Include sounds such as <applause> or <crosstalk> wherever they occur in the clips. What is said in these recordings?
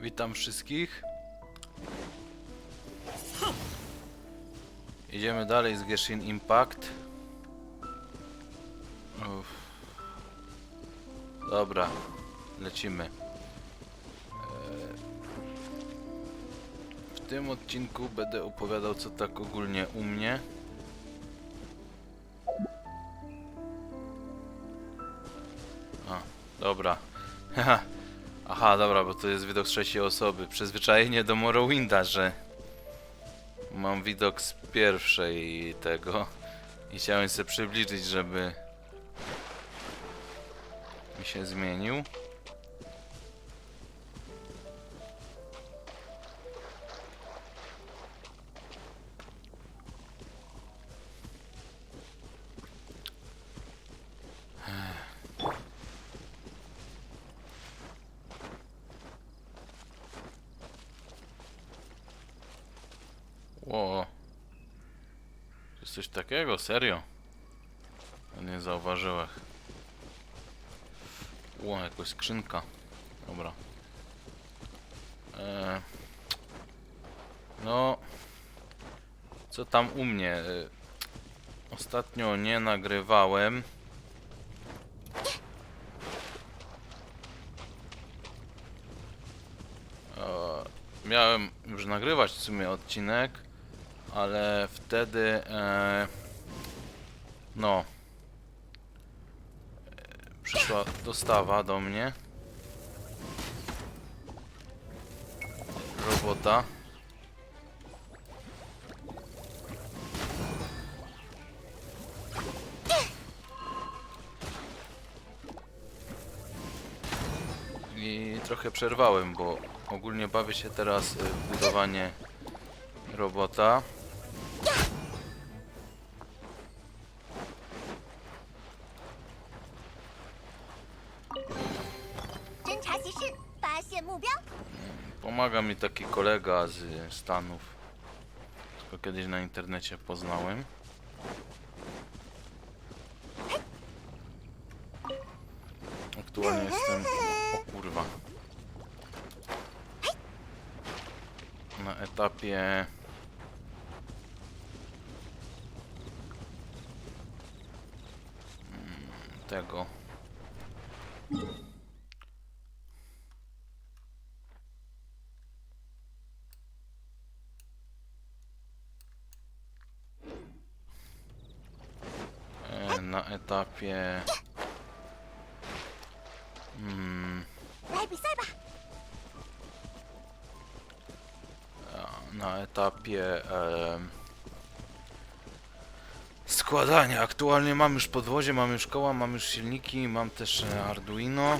Witam wszystkich. Idziemy dalej z Genshin Impact. Uff. Dobra, lecimy. Eee, W tym odcinku będę opowiadał co tak ogólnie u mnie. Dobra. <laughs> Haha. Aha, dobra, bo to jest widok z trzeciej osoby. Przyzwyczajenie do Morrowinda, że mam widok z pierwszej tego. I chciałem sobie przybliżyć, żeby mi się zmienił. Jest coś takiego, serio? Nie zauważyłem. Ło, jakaś skrzynka. Dobra. Eee, no. Co tam u mnie? E, Ostatnio nie nagrywałem. Eee, miałem już nagrywać w sumie odcinek, ale wtedy e, no. Przyszła dostawa do mnie. Robota. I trochę przerwałem, bo ogólnie bawię się teraz w budowanie robota. Widzisz, pasie mówią? Pomaga mi taki kolega z Stanów. Tylko kiedyś na internecie poznałem. Aktualnie jestem... O kurwa. Na etapie... Mm, tego... Hmm. Na etapie... Składania. Aktualnie mam już podwozie, mam już koła, mam już silniki, mam też e, Arduino.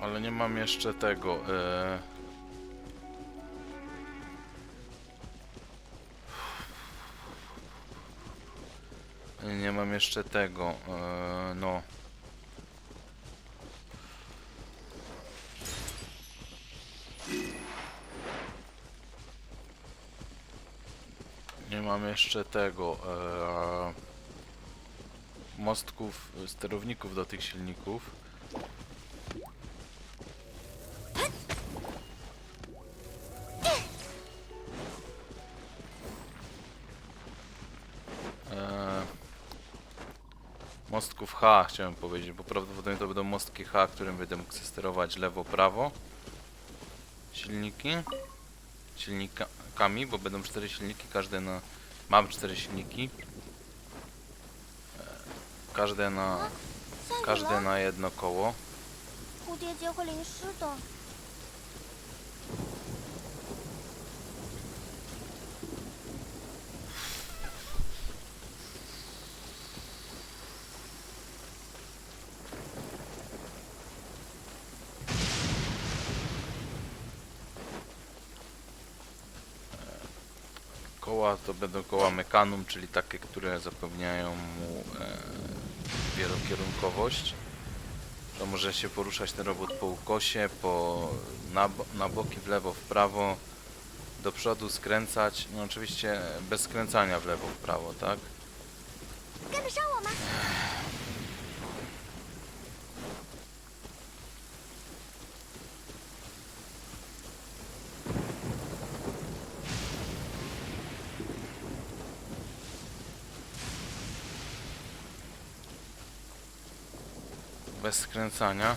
Ale nie mam jeszcze tego. E... Nie mam jeszcze tego. E... No. Nie mam jeszcze tego. E... Mostków, sterowników do tych silników. H chciałem powiedzieć, bo prawdopodobnie to będą mostki H, którym będę mógł sterować lewo, prawo. Silniki. Silnikami, bo będą cztery silniki, każde na... Mam cztery silniki. Eee, każde na... 下雨 Każde 了， na jedno koło. 蝴蝶结会淋湿的。 Koła to będą koła mekanum, czyli takie, które zapewniają mu e, wielokierunkowość. To może się poruszać ten robot po ukosie, po, na, na boki, w lewo, w prawo. do przodu skręcać, no oczywiście bez skręcania w lewo, w prawo, tak? Bez skręcania.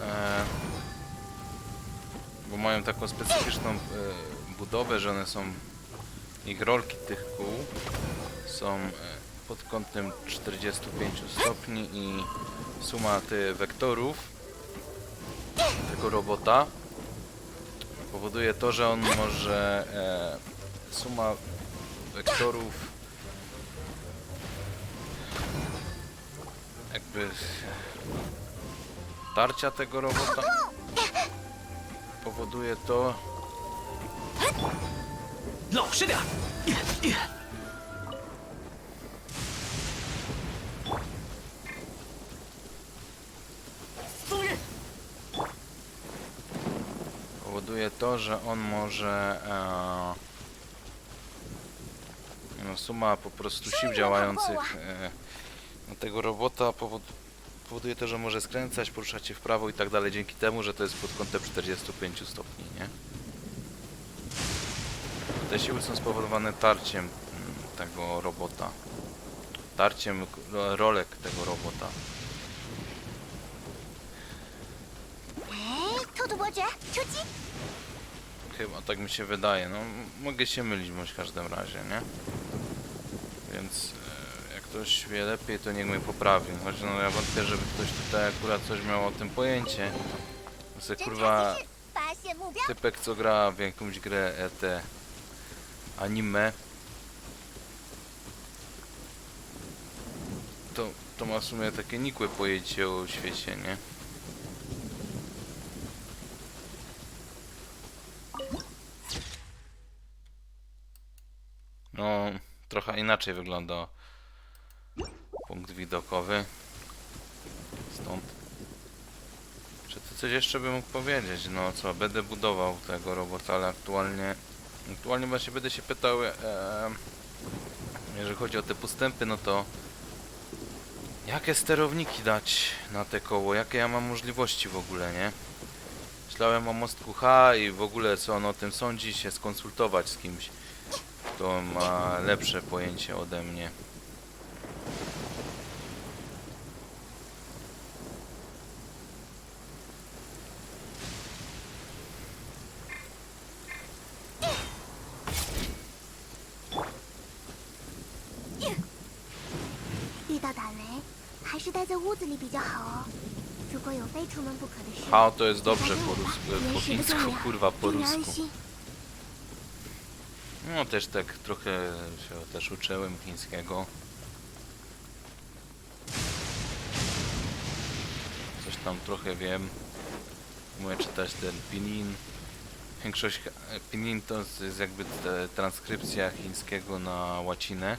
E, bo mają taką specyficzną e, budowę, że one są ich rolki tych kół są e, pod kątem 45 stopni i suma tych wektorów tego robota powoduje to, że on może e, suma wektorów. Jakby tarcia tego robota powoduje to. No, powoduje to, że on może e, no, suma po prostu sił działających e, no, tego robota powod, powoduje to, że może skręcać, poruszać się w prawo i tak dalej, dzięki temu, że to jest pod kątem 45 stopni, nie? Te siły są spowodowane tarciem mm, tego robota. Tarciem no, rolek tego robota. Chyba tak mi się wydaje, no mogę się mylić w każdym razie, nie? więc e, jak ktoś wie lepiej, to niech mnie poprawi. Choć no ja wątpię, żeby ktoś tutaj akurat coś miał o tym pojęcie. No se kurwa typek co gra w jakąś grę ET anime to, to ma w sumie takie nikłe pojęcie o świecie, nie? Inaczej wygląda punkt widokowy. Stąd czy to coś jeszcze bym mógł powiedzieć? No co, będę budował tego robota, ale aktualnie... Aktualnie właśnie będę się pytał, e, jeżeli chodzi o te postępy, no to... Jakie sterowniki dać na te koło? Jakie ja mam możliwości w ogóle, nie? Myślałem o mostku H i w ogóle co on o tym sądzi, się skonsultować z kimś, to ma lepsze pojęcie ode mnie. Hao. To jest dobrze po, rus po chińsku, kurwa po rusku. 心。No też tak trochę się też uczyłem chińskiego. Coś tam trochę wiem. Umiem czytać ten pinin. Większość pinin to jest jakby transkrypcja chińskiego na łacinę.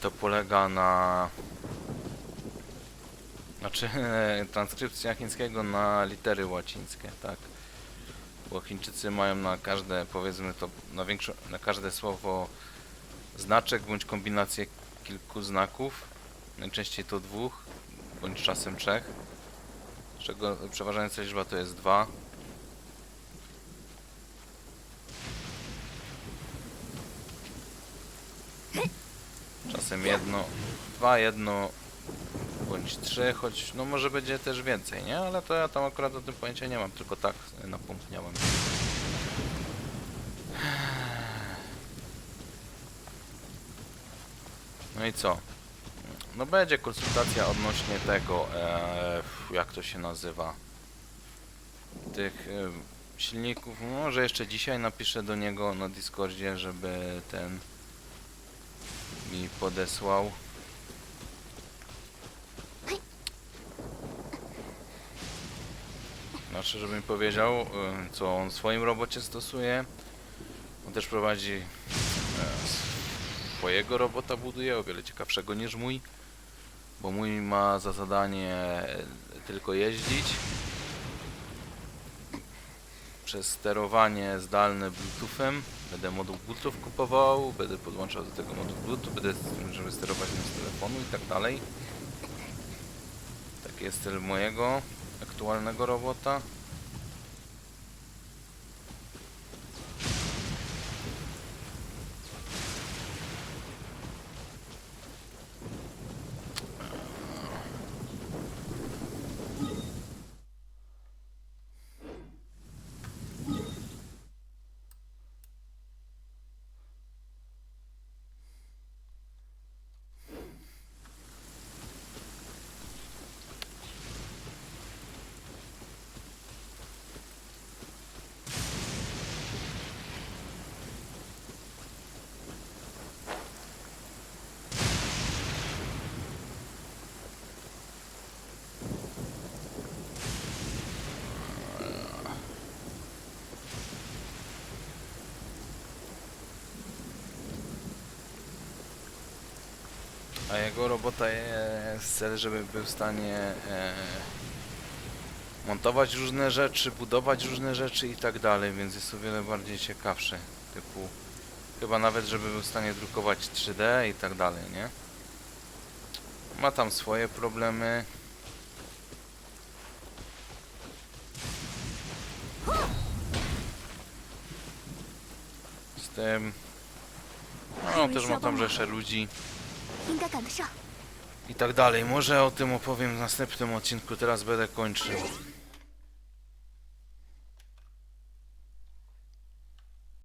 To polega na znaczy transkrypcja chińskiego na litery łacińskie, tak? Bo Chińczycy mają na każde, powiedzmy to, na większo, na każde słowo znaczek bądź kombinację kilku znaków. Najczęściej to dwóch, bądź czasem trzech. Z czego przeważająca liczba to jest dwa. Czasem jedno, dwa, jedno, bądź trzy, choć no może będzie też więcej, nie? Ale to ja tam akurat o tym pojęcia nie mam, tylko tak napomkniałem. No i co? No będzie konsultacja odnośnie tego, e, jak to się nazywa, tych e, silników. Może jeszcze dzisiaj napiszę do niego na Discordzie, żeby ten mi podesłał. Znaczy, żeby mi powiedział, y, co on w swoim robocie stosuje. On też prowadzi swojego robota buduje, o wiele ciekawszego niż mój. Bo mój ma za zadanie e, tylko jeździć. Przez sterowanie zdalne Bluetoothem. Będę moduł Bluetooth kupował, będę podłączał do tego moduł Bluetooth, będę żeby sterować nim z telefonu i tak dalej. Taki jest cel mojego aktualnego robota. A jego robota jest cel, żeby był w stanie e, montować różne rzeczy, budować różne rzeczy i tak dalej, więc jest o wiele bardziej ciekawszy. Typu chyba nawet, żeby był w stanie drukować 3D i tak dalej, nie? Ma tam swoje problemy. Z tym. No, też ma tam rzesze ludzi. I tak dalej. Może o tym opowiem w następnym odcinku. Teraz będę kończył.